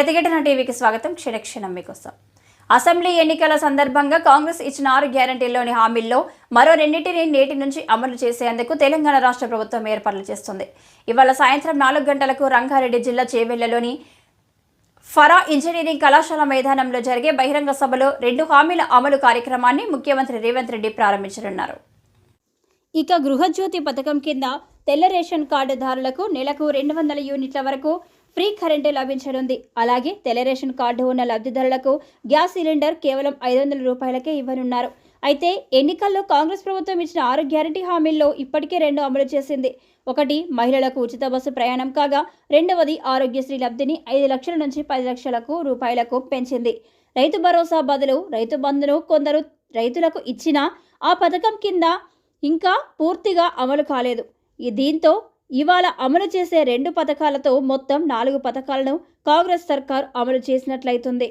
ప్రతిఘటన టీవీకి స్వాగతం. క్షణక్షణం మీకోసం. అసెంబ్లీ ఎన్నికల సందర్భంగా కాంగ్రెస్ ఇచ్చిన ఆరు గ్యారంటీల్లోని హామీల్లో మరో రెండింటిని నేటి నుంచి అమలు చేసేందుకు తెలంగాణ రాష్ట్ర ప్రభుత్వం ఏర్పాట్లు చేస్తుంది. ఇవాళ సాయంత్రం నాలుగు గంటలకు రంగారెడ్డి జిల్లా చేవెళ్ళలోని ఫరా ఇంజనీరింగ్ కళాశాల మైదానంలో జరిగే బహిరంగ సభలో రెండు హామీల అమలు కార్యక్రమాన్ని ముఖ్యమంత్రి రేవంత్ రెడ్డి ప్రారంభించనున్నారు. ఇక గృహజ్యోతి పథకం కింద తెల్ల రేషన్ కార్డుదారులకు నెలకు రెండు వందల యూనిట్ల వరకు ఫ్రీ కరెంటు లభించనుంది. అలాగే తెలరేషన్ కార్డు ఉన్న లబ్ధిదారులకు గ్యాస్ సిలిండర్ కేవలం ఐదు వందల రూపాయలకే ఇవ్వనున్నారు. అయితే ఎన్నికల్లో కాంగ్రెస్ ప్రభుత్వం ఇచ్చిన ఆరు గ్యారంటీ హామీల్లో ఇప్పటికే రెండు అమలు చేసింది. ఒకటి మహిళలకు ఉచిత బస్సు ప్రయాణం కాగా రెండవది ఆరోగ్యశ్రీ లబ్ధిని ఐదు లక్షల నుంచి పది లక్షలకు రూపాయలకు పెంచింది. రైతు భరోసా బదులు రైతు బంధును కొందరు రైతులకు ఇచ్చినా ఆ పథకం కింద ఇంకా పూర్తిగా అమలు కాలేదు. దీంతో ఇవాళ అమలు చేసే రెండు పథకాలతో మొత్తం నాలుగు పథకాలను కాంగ్రెస్ సర్కార్ అమలు చేసినట్లయితుంది.